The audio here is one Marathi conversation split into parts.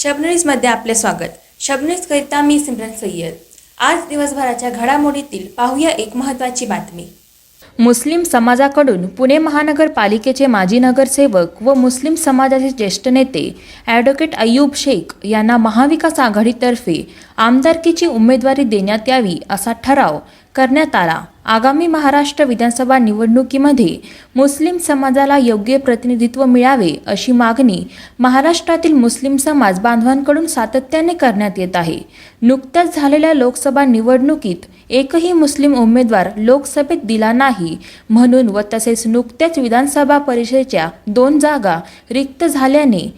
शबनरीजमध्ये आपले स्वागत. शबनरीजकरिता मी सिमरन सय्यद. आज दिवसभराच्या घडामोडीतील पाहूया एक महत्त्वाची बातमी. मुस्लिम समाजाकडून पुणे महानगरपालिकेचे माजी नगरसेवक व मुस्लिम समाजाचे ज्येष्ठ नेते ॲडव्होकेट अय्यूब शेख यांना महाविकास आघाडीतर्फे आमदारकीची उमेदवारी देण्यात यावी असा ठराव करण्यात आला. आगामी महाराष्ट्र विधानसभा निवडणुकीमध्ये मुस्लिम समाजाला योग्य प्रतिनिधित्व मिळावे अशी मागणी महाराष्ट्रातील मुस्लिम समाज बांधवांकडून सातत्याने करण्यात येत आहे. नुकत्याच झालेल्या लोकसभा निवडणुकीत एकही मुस्लिम उमेदवार लोकसभेत दिला नाही म्हणून व तसेच नुकत्याच विधानसभा परिषदेच्या दोन जागा रिक्त झाल्याने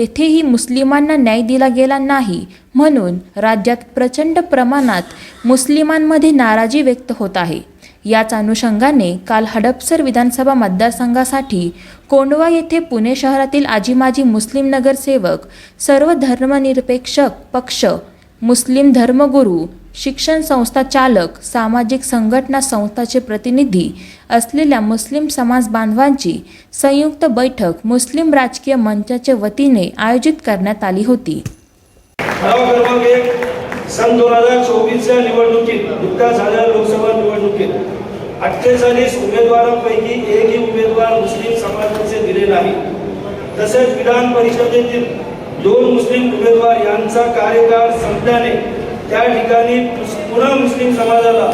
तेथेही मुस्लिमांना न्याय दिला गेला नाही. म्हणून राज्यात प्रचंड प्रमाणात मुस्लिमांमध्ये नाराजी व्यक्त होत आहे. याच अनुषंगाने काल हडपसर विधानसभा मतदारसंघासाठी कोंडवा येथे पुणे शहरातील आजीमाजी मुस्लिम नगरसेवक सर्व धर्मनिरपेक्ष पक्ष मुस्लिम धर्मगुरू शिक्षण संस्था चालक सामाजिक संघटना संस्थाचे प्रतिनिधी असलेल्या मुस्लिम समाज बांधवांची संयुक्त बैठक मुस्लिम राजकीय मंचाच्या वतीने आयोजित करण्यात आली होती. सन दोन हजार चोवीसच्या निवडणुकीत नुकत्याच झालेल्या लोकसभा निवडणुकीत अठ्ठेचाळीस उमेदवारांपैकी एकही उमेदवार मुस्लिम समाजाचे दिले नाही. तसेच विधान परिषदेतील दोन मुस्लिम उमेदवार यांचा कार्यकाळ संपल्याने त्या ठिकाणी पुन्हा मुस्लिम समाजाला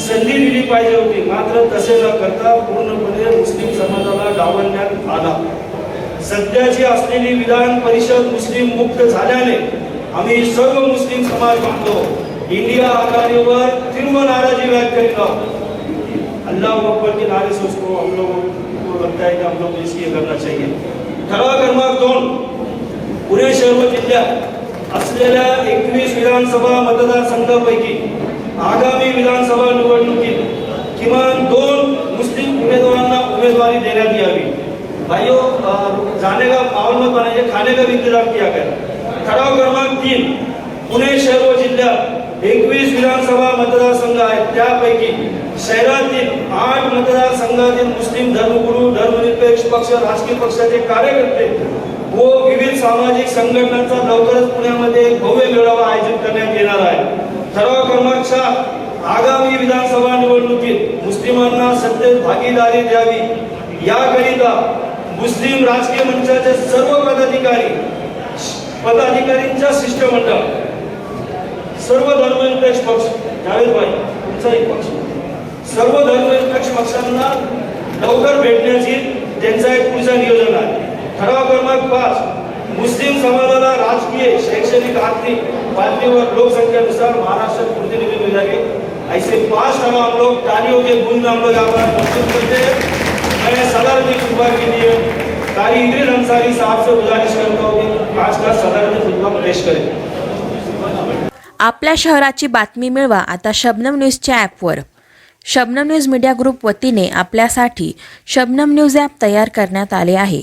संधी दिली पाहिजे होती. मात्र तसे न करता पूर्णपणे मुस्लिम समाजाला डावलण्यात आला. सध्याची असलेली विधान परिषद मुस्लिम मुक्त झाल्याने आम्ही सर्व मुस्लिम समाज म्हणतो इंडिया आघाडीवर तीव्र नाराजी व्यक्त करीत आहोत अल्लाह अकबर के नारे से उसको हम लोग को लगता है कि हम लोग इसलिए करना चाहिए। ठराव क्रमांक दोन। पुणे शहर व जिल्ह्यात विधानसभा मतदारसंघापैकी आगामी विधानसभा निवडणुकीत किमान दोन मुस्लिम उमेदवारांना उमेदवारी देण्यात यावी. भाइयों अ, जाने का माहौल मत बनाइए खाने का भी इंतजाम किया गया ठराव क्रमांक तीन पुणे शहर व जिल्ह्यात एकवीस विधानसभा मतदारसंघ आहेत. त्यापैकी शहरातील आठ मतदारसंघातील मुस्लिम धर्मगुरू धर्मनिरपेक्ष पक्ष राजकीय पक्षाचे कार्यकर्ते व विविध सामाजिक संघटनांचा लवकरच पुण्यामध्ये भव्य मेळावा आयोजित करण्यात येणार आहे. ठराव क्रमांक सात आगामी विधानसभा निवडणुकीत मुस्लिमांना सत्तेत भागीदारी द्यावी. याकरिता मुस्लिम राजकीय मंचाचे सर्व पदाधिकारी पदाधिकारींच्या शिष्टमंडळ सर्व धर्मनिरपेक्ष पक्ष जावेद भाई तुमचाही पक्ष. सर्व धर्मनिरपेक्ष पक्षांना लवकर भेटण्याची त्यांचा एक पुढचा नियोजन क्रमांक पाच मुस्लिम समाजाला राजकीय शैक्षणिक आर्थिक पातळीवर लोकसंख्यानुसार महाराष्ट्र प्रतिनिधी मिल ऐसे पांच ठराव हम लोग तालियों के गुण में हम लोग यहाँ पर प्रस्तुत करते हैं. मैं सदर की खुतबा के लिए कारी इद्रिस अंसारी साहब से गुजारिश करता हूँ कि आज का सदर में खुतबा पेश करें. आपल्या शहराची बातमी मिळवा आता शबनम न्यूजच्या ॲपवर शबनम न्यूज मीडिया ग्रुप वतीने आपल्यासाठी शबनम न्यूज ॲप तयार करण्यात आले आहे.